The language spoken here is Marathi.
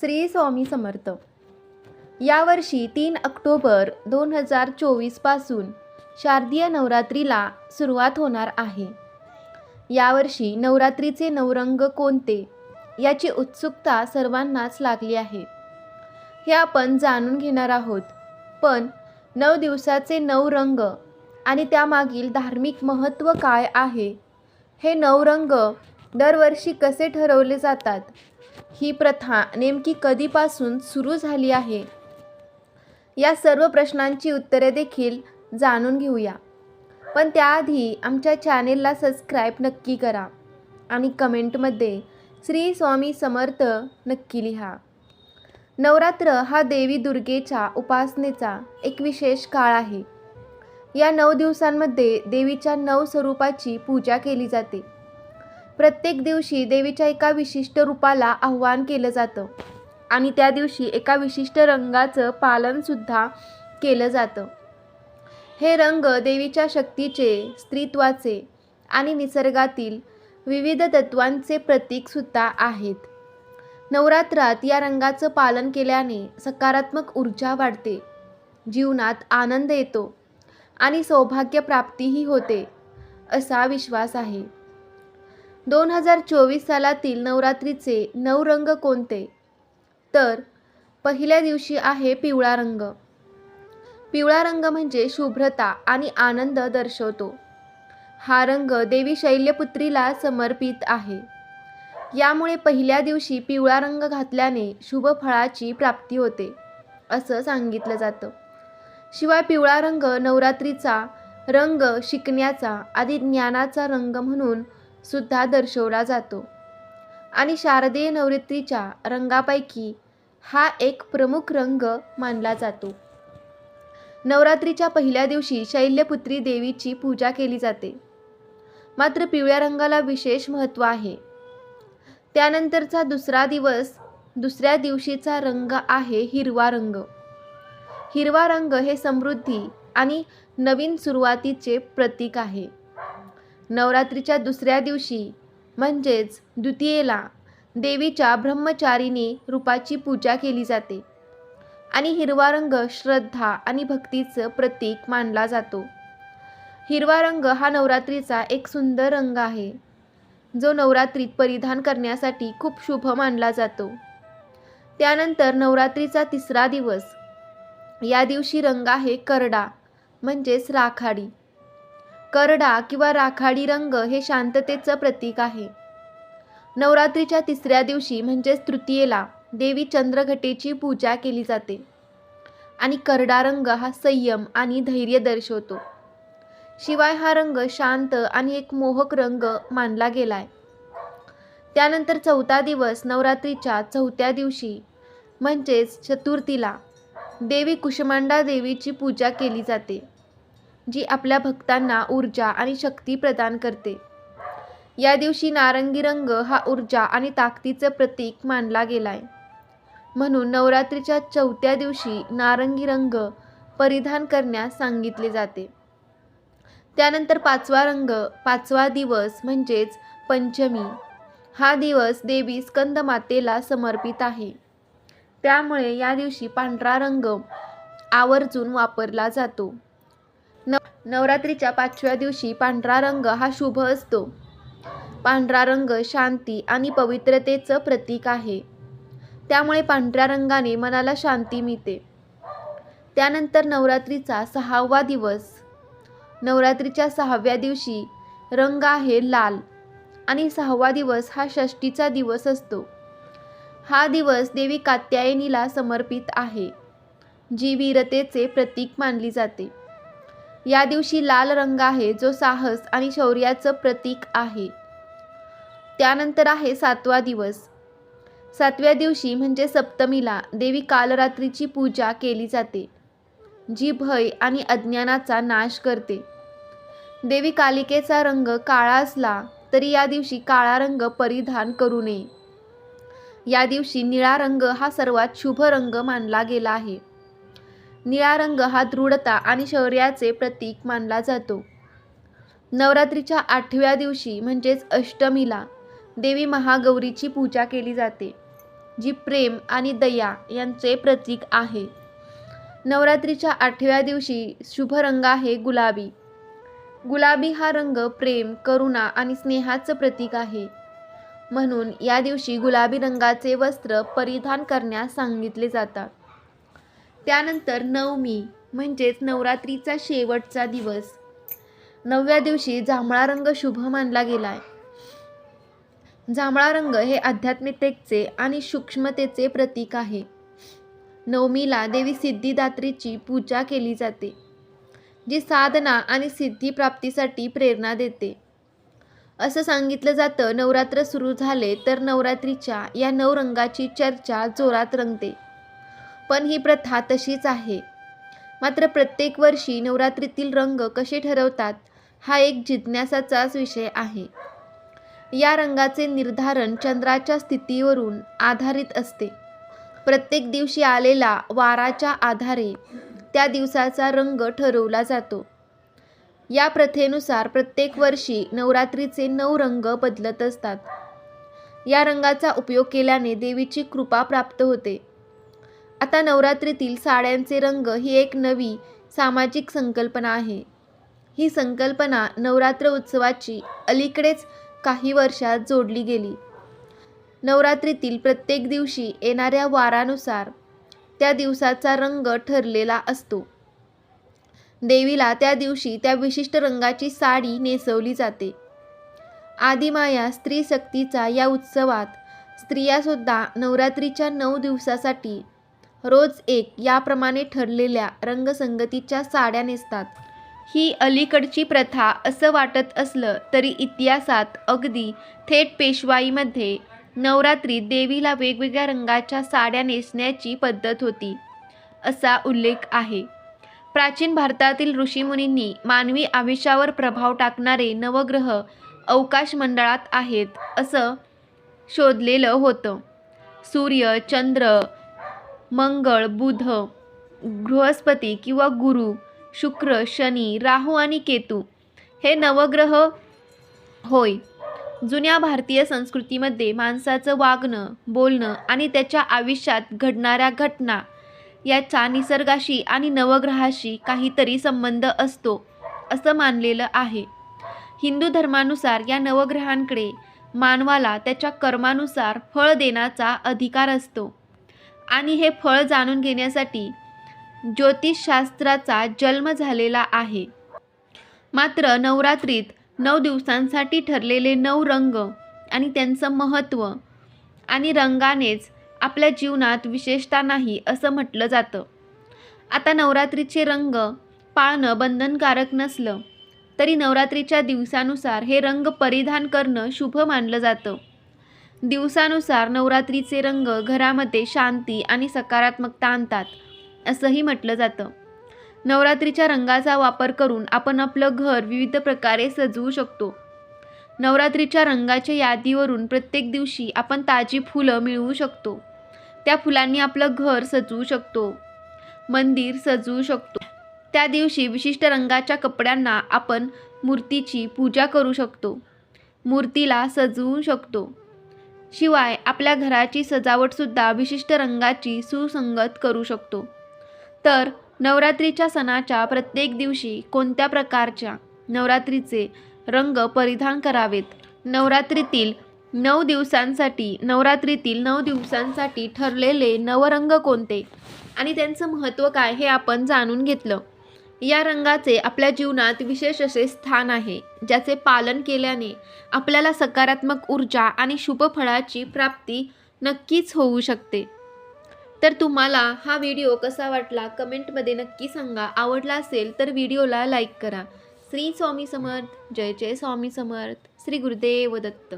श्री स्वामी समर्थ. यावर्षी तीन ऑक्टोबर दोन हजार चोवीसपासून शारदीय नवरात्रीला सुरुवात होणार आहे. यावर्षी नवरात्रीचे नवरंग कोणते याची उत्सुकता सर्वांनाच लागली आहे. हे आपण जाणून घेणार आहोत. पण नऊ दिवसाचे नऊ रंग आणि त्यामागील धार्मिक महत्त्व काय आहे? हे नऊ रंग दरवर्षी कसे ठरवले जातात? ही प्रथा नेमकी कधीपासून सुरू झाली आहे? या सर्व प्रश्नांची उत्तरे देखील जाणून घेऊया. पण त्याआधी आमच्या चॅनेलला सबस्क्राईब नक्की करा आणि कमेंटमध्ये श्री स्वामी समर्थ नक्की लिहा. नवरात्र हा देवी दुर्गेच्या उपासनेचा एक विशेष काळ आहे. या नऊ दिवसांमध्ये देवीच्या नऊ स्वरूपाची पूजा केली जाते. प्रत्येक दिवशी देवीच्या एका विशिष्ट रूपाला आव्हान केलं जातं. आणि त्या दिवशी एका विशिष्ट रंगाचं पालनसुद्धा केलं जातं. हे रंग देवीच्या शक्तीचे स्त्रीत्वाचे आणि निसर्गातील विविध तत्वांचे प्रतीकसुद्धा आहेत. नवरात्रात या रंगाचं पालन केल्याने सकारात्मक ऊर्जा वाढते. जीवनात आनंद येतो आणि सौभाग्यप्राप्तीही होते असा विश्वास आहे. दोन हजार चोवीस सालातील नवरात्रीचे नऊ रंग कोणते? तर पहिल्या दिवशी आहे पिवळा रंग. पिवळा रंग म्हणजे शुभ्रता आणि आनंद दर्शवतो. हा रंग देवी शैल्यपुत्रीला समर्पित आहे. यामुळे पहिल्या दिवशी पिवळा रंग घातल्याने शुभ फळाची प्राप्ती होते असं सांगितलं जातं. शिवाय पिवळा रंग नवरात्रीचा रंग शिकण्याचा आदी ज्ञानाचा रंग म्हणून सुद्धा दर्शवला जातो. आणि शारदीय नवरात्रीच्या रंगापैकी हा एक प्रमुख रंग मानला जातो. नवरात्रीच्या पहिल्या दिवशी शैल्यपुत्री देवीची पूजा केली जाते. मात्र पिवळ्या रंगाला विशेष महत्त्व आहे. त्यानंतरचा दुसरा दिवस दुसऱ्या दिवशीचा रंग आहे हिरवा रंग. हिरवा रंग हे समृद्धी आणि नवीन सुरुवातीचे प्रतीक आहे. नवरात्रीच्या दुसऱ्या दिवशी म्हणजेच द्वितीयेला देवीच्या ब्रह्मचारिणी रूपाची पूजा केली जाते. आणि हिरवा रंग श्रद्धा आणि भक्तीचं प्रतीक मानला जातो. हिरवा रंग हा नवरात्रीचा एक सुंदर रंग आहे जो नवरात्रीत परिधान करण्यासाठी खूप शुभ मानला जातो. त्यानंतर नवरात्रीचा तिसरा दिवस. या दिवशी रंग आहे करडा म्हणजेच राखाडी. करडा किंवा राखाडी रंग हे शांततेचं प्रतीक आहे. नवरात्रीच्या तिसऱ्या दिवशी म्हणजेच तृतीयेला देवी चंद्रघटेची पूजा केली जाते. आणि करडा रंग हा संयम आणि धैर्य दर्शवतो. शिवाय हा रंग शांत आणि एक मोहक रंग मानला गेलाय. त्यानंतर चौथा दिवस नवरात्रीच्या चौथ्या दिवशी म्हणजेच चतुर्थीला देवी कुष्मांडा देवीची पूजा केली जाते. जी आपल्या भक्तांना ऊर्जा आणि शक्ती प्रदान करते. या दिवशी नारंगी रंग हा ऊर्जा आणि ताकदीचं प्रतीक मानला गेलाय. म्हणून नवरात्रीच्या चौथ्या दिवशी नारंगी रंग परिधान करण्यास सांगितले जाते. त्यानंतर पाचवा रंग पाचवा दिवस म्हणजेच पंचमी. हा दिवस देवी स्कंदमातेला समर्पित आहे. त्यामुळे या दिवशी पांढरा रंग आवर्जून वापरला जातो. नवरात्रीच्या पाचव्या दिवशी पांढरा रंग हा शुभ असतो. पांढरा रंग शांती आणि पवित्रतेचं प्रतीक आहे. त्यामुळे पांढऱ्या रंगाने मनाला शांती मिळते. त्यानंतर नवरात्रीचा सहावा दिवस. नवरात्रीच्या सहाव्या दिवशी रंग आहे लाल आणि सहावा दिवस हा षष्टीचा दिवस असतो. हा दिवस देवी कात्यायनीला समर्पित आहे जी वीरतेचे प्रतीक मानली जाते. या दिवशी लाल रंग आहे जो साहस आणि शौर्याचं प्रतीक आहे. त्यानंतर आहे सातवा दिवस. सातव्या दिवशी म्हणजे सप्तमीला देवी कालरात्रीची पूजा केली जाते जी भय आणि अज्ञानाचा नाश करते. देवी कालिकेचा रंग काळा असला तरी या दिवशी काळा रंग परिधान करू नये. या दिवशी निळा रंग हा सर्वात शुभ रंग मानला गेला आहे. निळा रंग हा दृढता आणि शौर्याचे प्रतीक मानला जातो. नवरात्रीच्या आठव्या दिवशी म्हणजेच अष्टमीला देवी महागौरीची पूजा केली जाते जी प्रेम आणि दया यांचे प्रतीक आहे. नवरात्रीच्या आठव्या दिवशी शुभ रंग आहे गुलाबी. गुलाबी हा रंग प्रेम करुणा आणि स्नेहाचं प्रतीक आहे. म्हणून या दिवशी गुलाबी रंगाचे वस्त्र परिधान करण्यास सांगितले जातात. त्यानंतर नवमी म्हणजेच नवरात्रीचा शेवटचा दिवस. नवव्या दिवशी जांभळा रंग शुभ मानला गेला आहे जांभळा रंग हे आध्यात्मिकतेचे आणि सूक्ष्मतेचे प्रतीक आहे. नवमीला देवी सिद्धिदात्रीची पूजा केली जाते जी साधना आणि सिद्धी प्राप्तीसाठी प्रेरणा देते. असं सांगितलं जातं नवरात्र सुरू झाले तर नवरात्रीच्या या नऊ रंगाची चर्चा जोरात रंगते. पण ही प्रथा तशीच आहे. मात्र प्रत्येक वर्षी नवरात्रीतील रंग कसे ठरवतात हा एक जिज्ञासाचाच विषय आहे. या रंगाचे निर्धारण चंद्राच्या स्थितीवरून आधारित असते. प्रत्येक दिवशी आलेला वाराच्या आधारे त्या दिवसाचा रंग ठरवला जातो. या प्रथेनुसार प्रत्येक वर्षी नवरात्रीचे नऊ रंग बदलत असतात. या रंगाचा उपयोग केल्याने देवीची कृपा प्राप्त होते. आता नवरात्रीतील साड्यांचे रंग ही एक नवी सामाजिक संकल्पना आहे. ही संकल्पना नवरात्र उत्सवाची अलीकडेच काही वर्षात जोडली गेली. नवरात्रीतील प्रत्येक दिवशी येणाऱ्या वारानुसार त्या दिवसाचा रंग ठरलेला असतो. देवीला त्या दिवशी त्या विशिष्ट रंगाची साडी नेसवली जाते. आदिमाया स्त्री शक्तीचा या उत्सवात स्त्रियासुद्धा नवरात्रीच्या नऊ दिवसासाठी रोज एक याप्रमाणे ठरलेल्या रंगसंगतीच्या साड्या नेसतात. ही अलीकडची प्रथा असं वाटत असलं तरी इतिहासात अगदी थेट पेशवाईमध्ये नवरात्रीत देवीला वेगवेगळ्या रंगाच्या साड्या नेसण्याची पद्धत होती असा उल्लेख आहे. प्राचीन भारतातील ऋषीमुनींनी मानवी आयुष्यावर प्रभाव टाकणारे नवग्रह अवकाश मंडळात आहेत असं शोधलेलं होतं. सूर्य चंद्र मंगळ बुध बृहस्पती किंवा गुरु शुक्र शनी राहू आणि केतू हे नवग्रह होय. जुन्या भारतीय संस्कृतीमध्ये माणसाचं वागणं बोलणं आणि त्याच्या आयुष्यात घडणाऱ्या घटना याचा निसर्गाशी आणि नवग्रहाशी काहीतरी संबंध असतो असं मानलेलं आहे. हिंदू धर्मानुसार या नवग्रहांकडे मानवाला त्याच्या कर्मानुसार फळ देण्याचा अधिकार असतो. आणि हे फळ जाणून घेण्यासाठी ज्योतिषशास्त्राचा जन्म झालेला आहे. मात्र नवरात्रीत नऊ दिवसांसाठी ठरलेले नऊ रंग आणि त्यांचं महत्त्व आणि रंगानेच आपल्या जीवनात विशेषता नाही असं म्हटलं जातं. आता नवरात्रीचे रंग पाळणं बंधनकारक नसलं तरी नवरात्रीच्या दिवसानुसार हे रंग परिधान करणं शुभ मानलं जातं. दिवसानुसार नवरात्रीचे रंग घरामध्ये शांती आणि सकारात्मकता आणतात असंही म्हटलं जातं. नवरात्रीच्या रंगाचा वापर करून आपण आपलं घर विविध प्रकारे सजवू शकतो. नवरात्रीच्या रंगाच्या यादीवरून प्रत्येक दिवशी आपण ताजी फुलं मिळवू शकतो. त्या फुलांनी आपलं घर सजवू शकतो. मंदिर सजवू शकतो. त्या दिवशी विशिष्ट रंगाच्या कपड्यांना आपण मूर्तीची पूजा करू शकतो. मूर्तीला सजवू शकतो. शिवाय आपल्या घराची सजावटसुद्धा विशिष्ट रंगाची सुसंगत करू शकतो. तर नवरात्रीच्या सणाच्या प्रत्येक दिवशी कोणत्या प्रकारच्या नवरात्रीचे रंग परिधान करावेत? नवरात्रीतील नऊ दिवसांसाठी नवरात्रीतील नऊ दिवसांसाठी ठरलेले नवरंग कोणते? आणि त्यांचं महत्त्व काय हे आपण जाणून घेतलं. या रंगाचे आपल्या जीवनात विशेष असे स्थान आहे ज्याचे पालन केल्याने आपल्याला सकारात्मक ऊर्जा आणि शुभफळाची प्राप्ती नक्कीच होऊ शकते. तर तुम्हाला हा व्हिडिओ कसा वाटला कमेंटमध्ये नक्की सांगा. आवडला असेल तर व्हिडिओला लाईक करा. श्री स्वामी समर्थ. जय जय स्वामी समर्थ. श्री गुरुदेव दत्त.